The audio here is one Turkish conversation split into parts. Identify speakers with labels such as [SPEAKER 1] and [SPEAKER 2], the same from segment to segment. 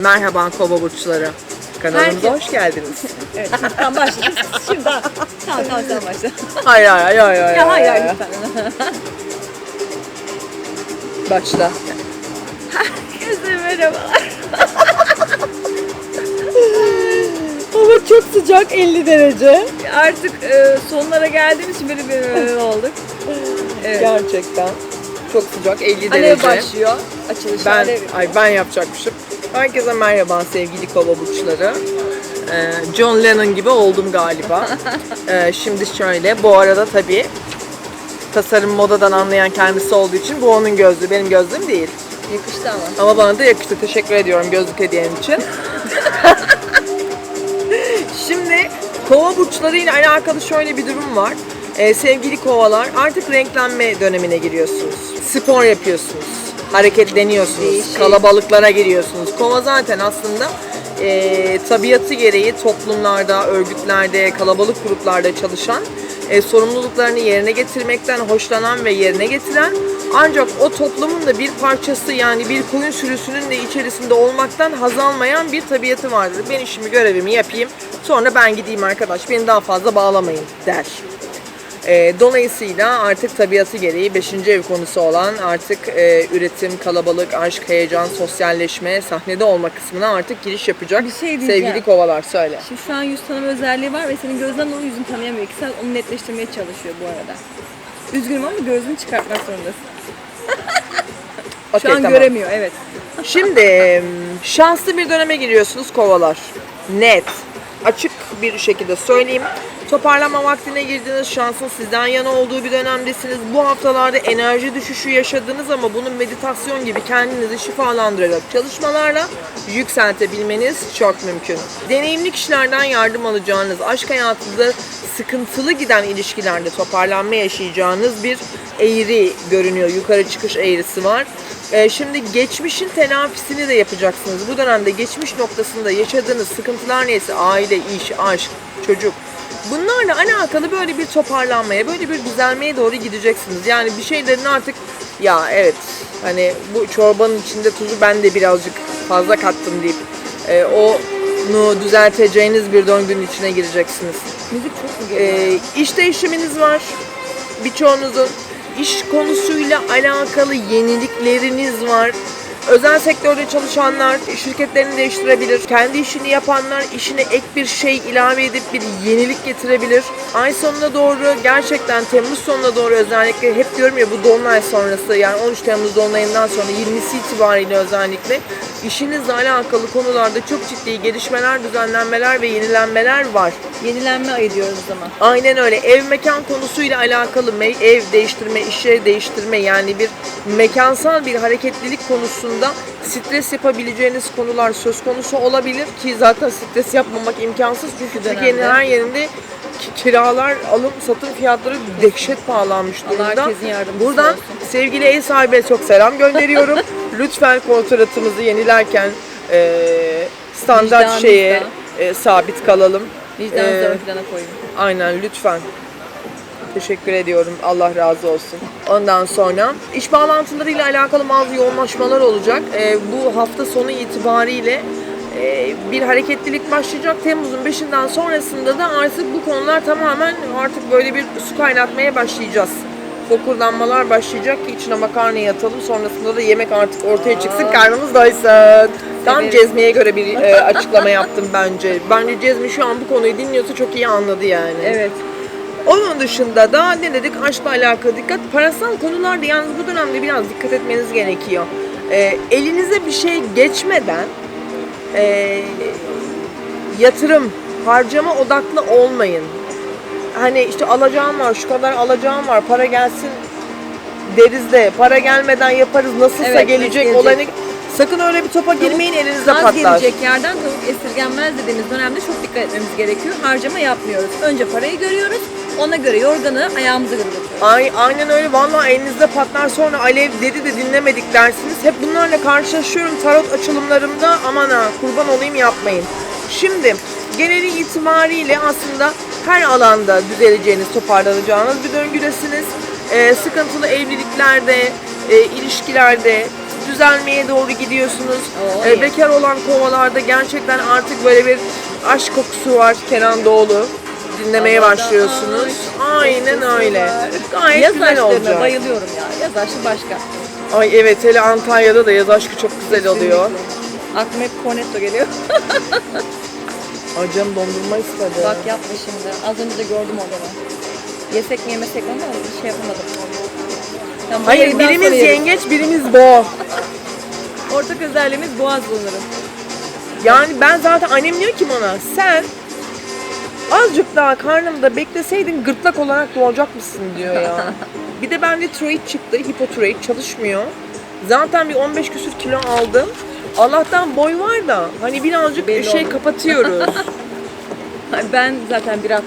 [SPEAKER 1] Merhaba kova burçları. Kanalımıza
[SPEAKER 2] Herkes-
[SPEAKER 1] hoş geldiniz.
[SPEAKER 2] Evet, tamam başla. Şimdi tamam, tamam, tamam sen başla.
[SPEAKER 1] hayır hayır hayır hayır.
[SPEAKER 2] Ya hayır, hayır lütfen.
[SPEAKER 1] Başla.
[SPEAKER 2] Herkese merhabalar.
[SPEAKER 1] Hava çok sıcak 50 derece.
[SPEAKER 2] Artık e, sonlara geldiğimiz için böyle bir böyle olduk. Evet.
[SPEAKER 1] Gerçekten. Çok sıcak 50
[SPEAKER 2] Alev
[SPEAKER 1] derece.
[SPEAKER 2] başlıyor. Açılışı
[SPEAKER 1] Ben,
[SPEAKER 2] alev.
[SPEAKER 1] ay ben yapacakmışım. Herkese merhaba sevgili kova burçları. Ee, John Lennon gibi oldum galiba. Ee, şimdi şöyle, bu arada tabii tasarım modadan anlayan kendisi olduğu için bu onun gözlüğü, benim gözlüğüm değil.
[SPEAKER 2] Yakıştı ama.
[SPEAKER 1] Ama bana da yakıştı. Teşekkür ediyorum gözlük hediyen için. Şimdi kova burçlarıyla alakalı şöyle bir durum var. Ee, sevgili kovalar artık renklenme dönemine giriyorsunuz. Spor yapıyorsunuz. Hareketleniyorsunuz.
[SPEAKER 2] Değişik.
[SPEAKER 1] Kalabalıklara giriyorsunuz. Kova zaten aslında e, tabiatı gereği toplumlarda, örgütlerde, kalabalık gruplarda çalışan e, sorumluluklarını yerine getirmekten hoşlanan ve yerine getiren ancak o toplumun da bir parçası yani bir koyun sürüsünün de içerisinde olmaktan haz almayan bir tabiatı vardır. Ben işimi görevimi yapayım sonra ben gideyim arkadaş beni daha fazla bağlamayın der. E, dolayısıyla artık tabiatı gereği 5. ev konusu olan artık e, üretim, kalabalık, aşk, heyecan, sosyalleşme, sahnede olma kısmına artık giriş yapacak.
[SPEAKER 2] Bir şey diyeceğim.
[SPEAKER 1] Sevgili kovalar söyle.
[SPEAKER 2] Şimdi şu an yüz tanıma özelliği var ve senin gözden o yüzünü tanıyamıyor ki sen onu netleştirmeye çalışıyor bu arada. Üzgünüm ama gözünü çıkartmak zorundasın. Şu
[SPEAKER 1] Okey,
[SPEAKER 2] an
[SPEAKER 1] tamam.
[SPEAKER 2] göremiyor evet.
[SPEAKER 1] Şimdi şanslı bir döneme giriyorsunuz kovalar. Net, açık bir şekilde söyleyeyim. Toparlama vaktine girdiniz, şansın sizden yana olduğu bir dönemdesiniz. Bu haftalarda enerji düşüşü yaşadınız ama bunu meditasyon gibi kendinizi şifalandırarak çalışmalarla yükseltebilmeniz çok mümkün. Deneyimli kişilerden yardım alacağınız, aşk hayatınızda sıkıntılı giden ilişkilerde toparlanma yaşayacağınız bir eğri görünüyor. Yukarı çıkış eğrisi var. Ee, şimdi geçmişin telafisini de yapacaksınız. Bu dönemde geçmiş noktasında yaşadığınız sıkıntılar neyse aile, iş, aşk, çocuk bunlarla alakalı böyle bir toparlanmaya, böyle bir düzelmeye doğru gideceksiniz. Yani bir şeylerin artık ya evet hani bu çorbanın içinde tuzu ben de birazcık fazla kattım deyip e, onu düzelteceğiniz bir döngünün içine gireceksiniz.
[SPEAKER 2] Müzik çok?
[SPEAKER 1] Ee, iş değişiminiz var. Birçoğunuzun iş konusuyla alakalı yenilikleriniz var. Özel sektörde çalışanlar şirketlerini değiştirebilir. Kendi işini yapanlar işine ek bir şey ilave edip bir yenilik getirebilir. Ay sonuna doğru gerçekten Temmuz sonuna doğru özellikle hep diyorum ya bu dolunay sonrası yani 13 Temmuz dolunayından sonra 20'si itibariyle özellikle işinizle alakalı konularda çok ciddi gelişmeler, düzenlenmeler ve yenilenmeler var.
[SPEAKER 2] Yenilenme ayı diyoruz zaman.
[SPEAKER 1] Aynen öyle. Ev mekan konusuyla alakalı ev değiştirme, iş yeri değiştirme yani bir mekansal bir hareketlilik konusunda stres yapabileceğiniz konular söz konusu olabilir ki zaten stres yapmamak imkansız çünkü. Türkiye'nin her yerinde ki- kiralar, alım, satım fiyatları dehşet pahalanmış durumda. Buradan
[SPEAKER 2] olsun.
[SPEAKER 1] sevgili ev sahibine çok selam gönderiyorum. Lütfen kontratımızı yenilerken eee, standart
[SPEAKER 2] Vicdanınızda.
[SPEAKER 1] şeye eee, sabit kalalım.
[SPEAKER 2] Vicdanınızı
[SPEAKER 1] Ee,
[SPEAKER 2] ön plana koyun.
[SPEAKER 1] Aynen lütfen. Teşekkür ediyorum. Allah razı olsun. Ondan sonra iş bağlantılarıyla alakalı bazı yoğunlaşmalar olacak. Ee, bu hafta sonu itibariyle e, bir hareketlilik başlayacak. Temmuz'un 5'inden sonrasında da artık bu konular tamamen artık böyle bir su kaynatmaya başlayacağız. Fokurdanmalar başlayacak ki içine makarna atalım. Sonrasında da yemek artık ortaya çıksın. Karnımız doysun. Tam. Cezmi'ye göre bir e, açıklama yaptım bence. Bence Cezmi şu an bu konuyu dinliyorsa çok iyi anladı yani.
[SPEAKER 2] Evet.
[SPEAKER 1] Onun dışında da ne dedik? Aşkla alakalı dikkat. Parasal konularda yalnız bu dönemde biraz dikkat etmeniz gerekiyor. Ee, elinize bir şey geçmeden ee, yatırım, harcama odaklı olmayın. Hani işte alacağım var, şu kadar alacağım var, para gelsin deriz de para gelmeden yaparız nasılsa
[SPEAKER 2] Evet,
[SPEAKER 1] gelecek
[SPEAKER 2] gelecek.
[SPEAKER 1] olanı sakın öyle bir topa girmeyin elinizde
[SPEAKER 2] Az
[SPEAKER 1] patlar.
[SPEAKER 2] gelecek yerden tavuk esirgenmez dediğimiz dönemde çok dikkat etmemiz gerekiyor. Harcama yapmıyoruz. Önce parayı görüyoruz. Ona göre yorganı ayağımıza göre bakıyoruz.
[SPEAKER 1] Ay, aynen öyle. Vallahi elinizde patlar sonra alev dedi de dinlemedik dersiniz. Hep bunlarla karşılaşıyorum tarot açılımlarımda. Aman ha kurban olayım yapmayın. Şimdi geneli itibariyle aslında her alanda düzeleceğiniz, toparlanacağınız bir döngüdesiniz. Ee, sıkıntılı evliliklerde, e, ilişkilerde, düzelmeye doğru gidiyorsunuz.
[SPEAKER 2] Oo,
[SPEAKER 1] Ee, bekar olan kovalarda gerçekten artık böyle bir aşk kokusu var Kenan Doğulu. Dinlemeye
[SPEAKER 2] Havada
[SPEAKER 1] başlıyorsunuz.
[SPEAKER 2] aşk
[SPEAKER 1] Aynen
[SPEAKER 2] kokusu
[SPEAKER 1] öyle.
[SPEAKER 2] var.
[SPEAKER 1] Gayet
[SPEAKER 2] Yaz
[SPEAKER 1] güzel
[SPEAKER 2] aşklarına
[SPEAKER 1] olacak.
[SPEAKER 2] bayılıyorum ya. Yaz aşkı başka.
[SPEAKER 1] Ay evet hele Antalya'da da yaz aşkı çok güzel oluyor.
[SPEAKER 2] Aklıma hep cornetto geliyor.
[SPEAKER 1] Ay canım dondurma istedi.
[SPEAKER 2] Bak yapma şimdi. Az önce de gördüm onu. Yesek mi yemesek mi ama bir şey yapamadım. Tamam,
[SPEAKER 1] Hayır
[SPEAKER 2] yayından
[SPEAKER 1] birimiz
[SPEAKER 2] sonra yeriz.
[SPEAKER 1] yengeç birimiz boğa.
[SPEAKER 2] Ortak özelliğimiz boğaz sanırım.
[SPEAKER 1] Yani ben zaten annem diyor ki bana sen azıcık daha karnımda bekleseydin gırtlak olarak doğacak mısın diyor ya. bir de bende tiroid çıktı. Hipotiroid çalışmıyor. Zaten bir 15 küsür kilo aldım. Allah'tan boy var da hani birazcık
[SPEAKER 2] Belli
[SPEAKER 1] şey
[SPEAKER 2] oldu.
[SPEAKER 1] kapatıyoruz.
[SPEAKER 2] Ben zaten 1.60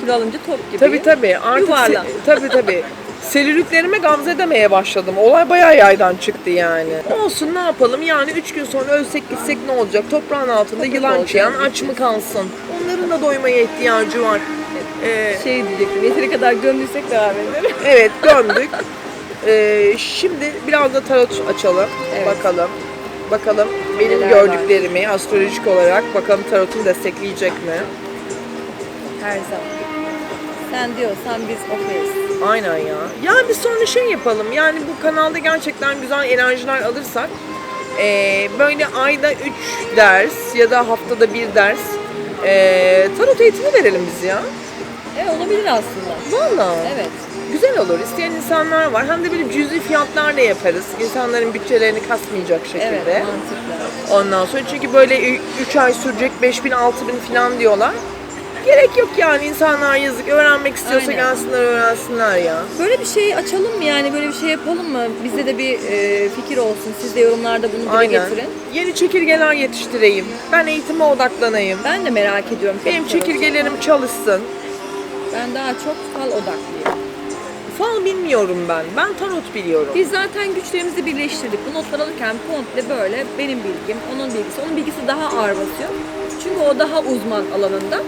[SPEAKER 2] kilo alınca top gibi.
[SPEAKER 1] tabii tabii artık
[SPEAKER 2] Yuvarlan.
[SPEAKER 1] tabii tabii. Selülitlerime gamze edemeye başladım. Olay bayağı yaydan çıktı yani. Olsun ne yapalım yani 3 gün sonra ölsek gitsek ne olacak? Toprağın altında yılan çıyan aç mı kalsın? Onların da doymaya ihtiyacı var. Ee,
[SPEAKER 2] Şey diyecektim. Yeteri kadar gömdüysek devam edelim.
[SPEAKER 1] evet gömdük. Ee, şimdi biraz da tarot açalım.
[SPEAKER 2] Evet.
[SPEAKER 1] Bakalım. Bakalım benim
[SPEAKER 2] Neler
[SPEAKER 1] gördüklerimi astrolojik olarak bakalım tarotum destekleyecek mi?
[SPEAKER 2] Her zaman. Sen diyorsan biz okeyiz.
[SPEAKER 1] Aynen ya. Ya bir sonra şey yapalım. Yani bu kanalda gerçekten güzel enerjiler alırsak eee, böyle ayda 3 ders ya da haftada bir ders eee tarot eğitimi verelim biz ya.
[SPEAKER 2] Evet olabilir aslında.
[SPEAKER 1] Valla.
[SPEAKER 2] Evet.
[SPEAKER 1] Güzel olur. İsteyen insanlar var. Hem de böyle cüzi fiyatlarla yaparız. İnsanların bütçelerini kasmayacak şekilde.
[SPEAKER 2] Evet mantıklı.
[SPEAKER 1] Ondan sonra çünkü böyle 3 ay sürecek 5000 6000 falan diyorlar. Gerek yok yani insanlar yazık öğrenmek istiyorsa
[SPEAKER 2] Aynen.
[SPEAKER 1] gelsinler öğrensinler ya.
[SPEAKER 2] Böyle bir şey açalım mı yani böyle bir şey yapalım mı? Bizde de bir e, fikir olsun. Siz de yorumlarda bunu dile
[SPEAKER 1] Aynen.
[SPEAKER 2] getirin.
[SPEAKER 1] Yeni çekirgeler yetiştireyim. Ben eğitime odaklanayım.
[SPEAKER 2] Ben de merak ediyorum.
[SPEAKER 1] Benim çekirgelerim çalışsın.
[SPEAKER 2] Ben daha çok fal odaklıyım.
[SPEAKER 1] Fal bilmiyorum ben. Ben tarot biliyorum.
[SPEAKER 2] Biz zaten güçlerimizi birleştirdik. Bu notlar alırken komple böyle benim bilgim, onun bilgisi. Onun bilgisi daha ağır basıyor. Çünkü o daha uzman alanında.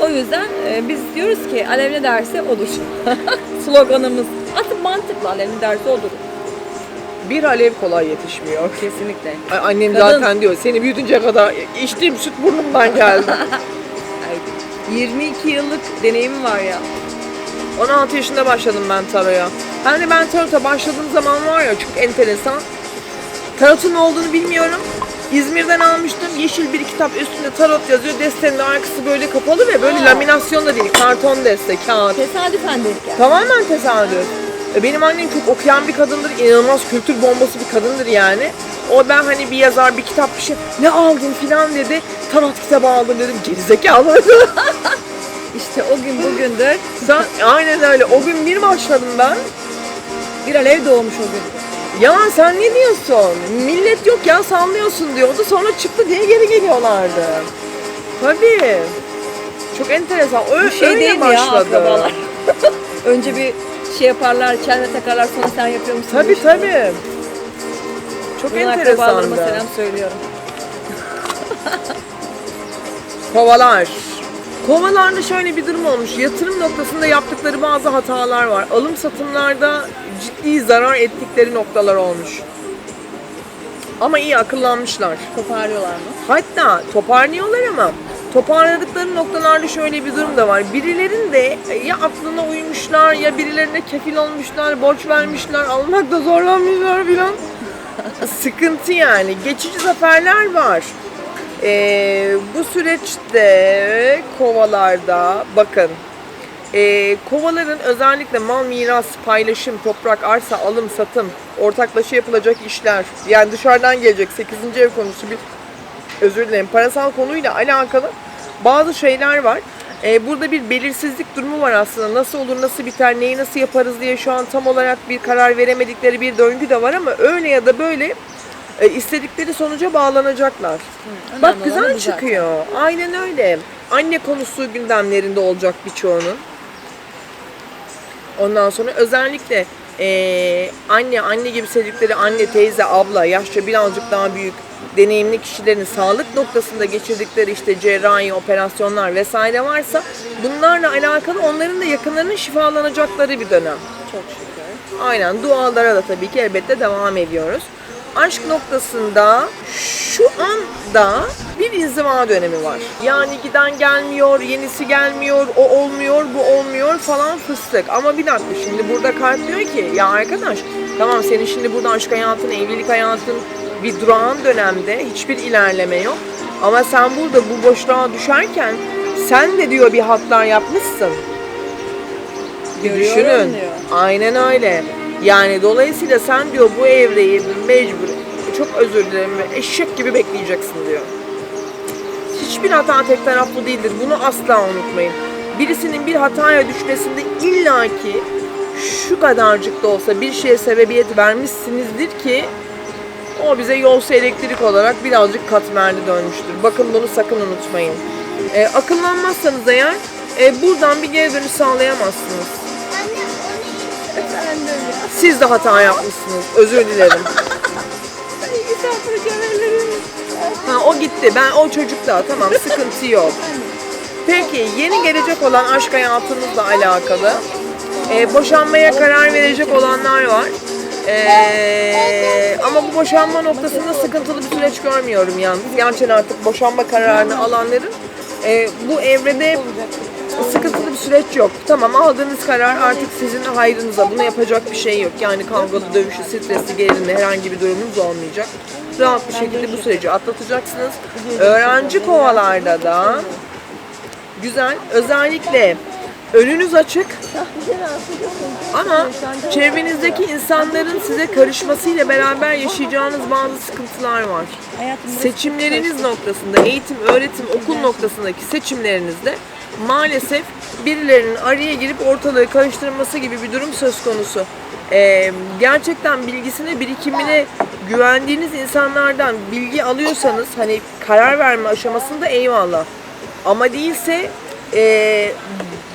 [SPEAKER 2] O yüzden e, biz diyoruz ki Alev ne derse odur. Sloganımız. Aslında mantıklı Alev ne derse odur.
[SPEAKER 1] Bir alev kolay yetişmiyor.
[SPEAKER 2] Kesinlikle.
[SPEAKER 1] Ay, Annem
[SPEAKER 2] Kadın-
[SPEAKER 1] zaten diyor seni büyütünce kadar içtiğim süt burnumdan geldi.
[SPEAKER 2] Ay, 22 yıllık deneyim var ya.
[SPEAKER 1] 16 yaşında başladım ben taroya. Hani ben tarota başladığım zaman var ya çok enteresan. Tarotun ne olduğunu bilmiyorum. İzmir'den almıştım. Yeşil bir kitap üstünde tarot yazıyor. Destenin de arkası böyle kapalı ve böyle
[SPEAKER 2] Aa.
[SPEAKER 1] laminasyon da değil. Karton deste, kağıt.
[SPEAKER 2] Tesadüfen denk geldi.
[SPEAKER 1] Tamamen tesadüf. E, Benim annem çok okuyan bir kadındır. inanılmaz kültür bombası bir kadındır yani. O ben hani bir yazar, bir kitap bir şey ne aldın filan dedi. Tarot kitabı aldım dedim. Gerizekalı.
[SPEAKER 2] İşte o gün bugündür
[SPEAKER 1] Sen, aynen öyle. O gün bir başladım ben.
[SPEAKER 2] bir alev doğmuş o gün.
[SPEAKER 1] Ya sen ne diyorsun? Millet yok ya sallıyorsun diyordu. Sonra çıktı diye geri geliyorlardı. Tabii. Çok enteresan. Ö-
[SPEAKER 2] Bu şey
[SPEAKER 1] öyle
[SPEAKER 2] değil mi ya
[SPEAKER 1] başladı.
[SPEAKER 2] akrabalar? Önce bir şey yaparlar, çelme takarlar sonra sen yapıyor musun? bu
[SPEAKER 1] Tabii
[SPEAKER 2] işi?
[SPEAKER 1] tabii. Çok
[SPEAKER 2] Buradan akrabalarıma
[SPEAKER 1] enteresandı.
[SPEAKER 2] selam söylüyorum.
[SPEAKER 1] Kovalar. Kovalarda şöyle bir durum olmuş. Yatırım noktasında yaptıkları bazı hatalar var. Alım satımlarda ciddi zarar ettikleri noktalar olmuş. Ama iyi akıllanmışlar.
[SPEAKER 2] Toparlıyorlar mı?
[SPEAKER 1] Hatta toparlıyorlar ama toparladıkları noktalarda şöyle bir durum da var. Birilerin de ya aklına uymuşlar ya birilerine kefil olmuşlar, borç vermişler, almakta zorlanmışlar filan. Sıkıntı yani. Geçici zaferler var. Ee, bu süreçte kovalarda bakın ee, kovaların özellikle mal miras, paylaşım, toprak, arsa, alım, satım, ortaklaşa yapılacak işler yani dışarıdan gelecek 8. ev konusu bir özür dilerim parasal konuyla alakalı bazı şeyler var. Ee, burada bir belirsizlik durumu var aslında. Nasıl olur, nasıl biter, neyi nasıl yaparız diye şu an tam olarak bir karar veremedikleri bir döngü de var ama öyle ya da böyle e, istedikleri sonuca bağlanacaklar.
[SPEAKER 2] önemli
[SPEAKER 1] Bak güzel
[SPEAKER 2] zaten.
[SPEAKER 1] çıkıyor. Aynen öyle. Anne konusu gündemlerinde olacak birçoğunun. Ondan sonra özellikle eee, anne, anne gibi sevdikleri anne, teyze, abla, yaşça birazcık daha büyük deneyimli kişilerin sağlık noktasında geçirdikleri işte cerrahi operasyonlar vesaire varsa bunlarla alakalı onların da yakınlarının şifalanacakları bir dönem.
[SPEAKER 2] Çok şükür.
[SPEAKER 1] Aynen dualara da tabii ki elbette devam ediyoruz. Aşk noktasında şu anda bir inziva dönemi var. Yani giden gelmiyor, yenisi gelmiyor, o olmuyor, bu olmuyor falan fıstık. Ama bir dakika şimdi burada kart diyor ki ya arkadaş tamam senin şimdi burada aşk hayatın, evlilik hayatın bir durağan dönemde hiçbir ilerleme yok. Ama sen burada bu boşluğa düşerken sen de diyor bir hatlar yapmışsın. Bir
[SPEAKER 2] Görüyorum
[SPEAKER 1] düşünün.
[SPEAKER 2] diyor.
[SPEAKER 1] Aynen öyle. Yani dolayısıyla sen diyor bu evreyi mecbur çok özür dilerim eşek gibi bekleyeceksin diyor. Hiçbir hata tek taraflı değildir. Bunu asla unutmayın. Birisinin bir hataya düşmesinde illaki şu kadarcık da olsa bir şeye sebebiyet vermişsinizdir ki o bize yolsa elektrik olarak birazcık katmerli dönmüştür. Bakın bunu sakın unutmayın. Ee, akıllanmazsanız eğer e, buradan bir geri dönüş sağlayamazsınız. Siz de hata yapmışsınız. Özür dilerim. Ha, o gitti. Ben o çocuk da tamam sıkıntı yok. Peki yeni gelecek olan aşk hayatınızla alakalı e, boşanmaya karar verecek olanlar var. E, ama bu boşanma noktasında sıkıntılı bir süreç görmüyorum yalnız. Gerçekten artık boşanma kararını alanların e, bu evrede sıkıntılı bir süreç yok. Tamam aldığınız karar artık sizin hayrınıza. Buna yapacak bir şey yok. Yani kavgalı, dövüşü, stresli, gerilimli herhangi bir durumunuz olmayacak. Rahat bir şekilde bu süreci atlatacaksınız. Öğrenci kovalarda da güzel. Özellikle önünüz açık ama çevrenizdeki insanların size karışmasıyla beraber yaşayacağınız bazı sıkıntılar var. Seçimleriniz noktasında, eğitim, öğretim, okul noktasındaki seçimlerinizde maalesef birilerinin araya girip ortalığı karıştırması gibi bir durum söz konusu. Ee, gerçekten bilgisine, birikimine güvendiğiniz insanlardan bilgi alıyorsanız hani karar verme aşamasında eyvallah. Ama değilse ee,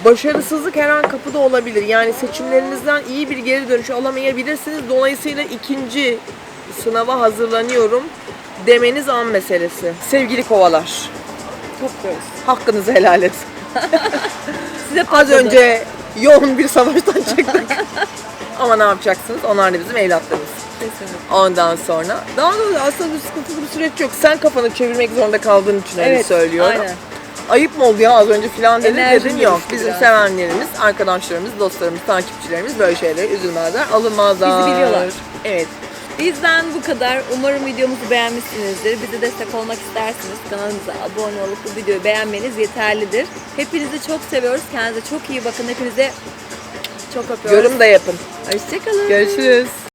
[SPEAKER 1] başarısızlık her an kapıda olabilir. Yani seçimlerinizden iyi bir geri dönüş alamayabilirsiniz. Dolayısıyla ikinci sınava hazırlanıyorum demeniz an meselesi. Sevgili kovalar, hakkınızı helal edin.
[SPEAKER 2] Size
[SPEAKER 1] Az
[SPEAKER 2] patladı.
[SPEAKER 1] önce yoğun bir savaştan çıktık. Ama ne yapacaksınız? Onlar da bizim evlatlarımız.
[SPEAKER 2] Kesinlikle.
[SPEAKER 1] Ondan sonra daha da aslında bir sıkıntılı bir süreç yok. Sen kafanı çevirmek zorunda kaldığın için öyle
[SPEAKER 2] Evet,
[SPEAKER 1] söylüyorum.
[SPEAKER 2] aynen.
[SPEAKER 1] Ayıp mı oldu ya az önce filan dedin dedin yok. Bizim
[SPEAKER 2] biraz.
[SPEAKER 1] sevenlerimiz, arkadaşlarımız, dostlarımız, takipçilerimiz böyle şeylere üzülmezler, alınmazlar.
[SPEAKER 2] Bizi biliyorlar.
[SPEAKER 1] Evet.
[SPEAKER 2] Bizden bu kadar. Umarım videomuzu beğenmişsinizdir. Bize destek olmak isterseniz kanalımıza abone olup bu videoyu beğenmeniz yeterlidir. Hepinizi çok seviyoruz. Kendinize çok iyi bakın. Hepinize çok öpüyoruz.
[SPEAKER 1] Yorum da yapın.
[SPEAKER 2] Hoşçakalın.
[SPEAKER 1] Görüşürüz.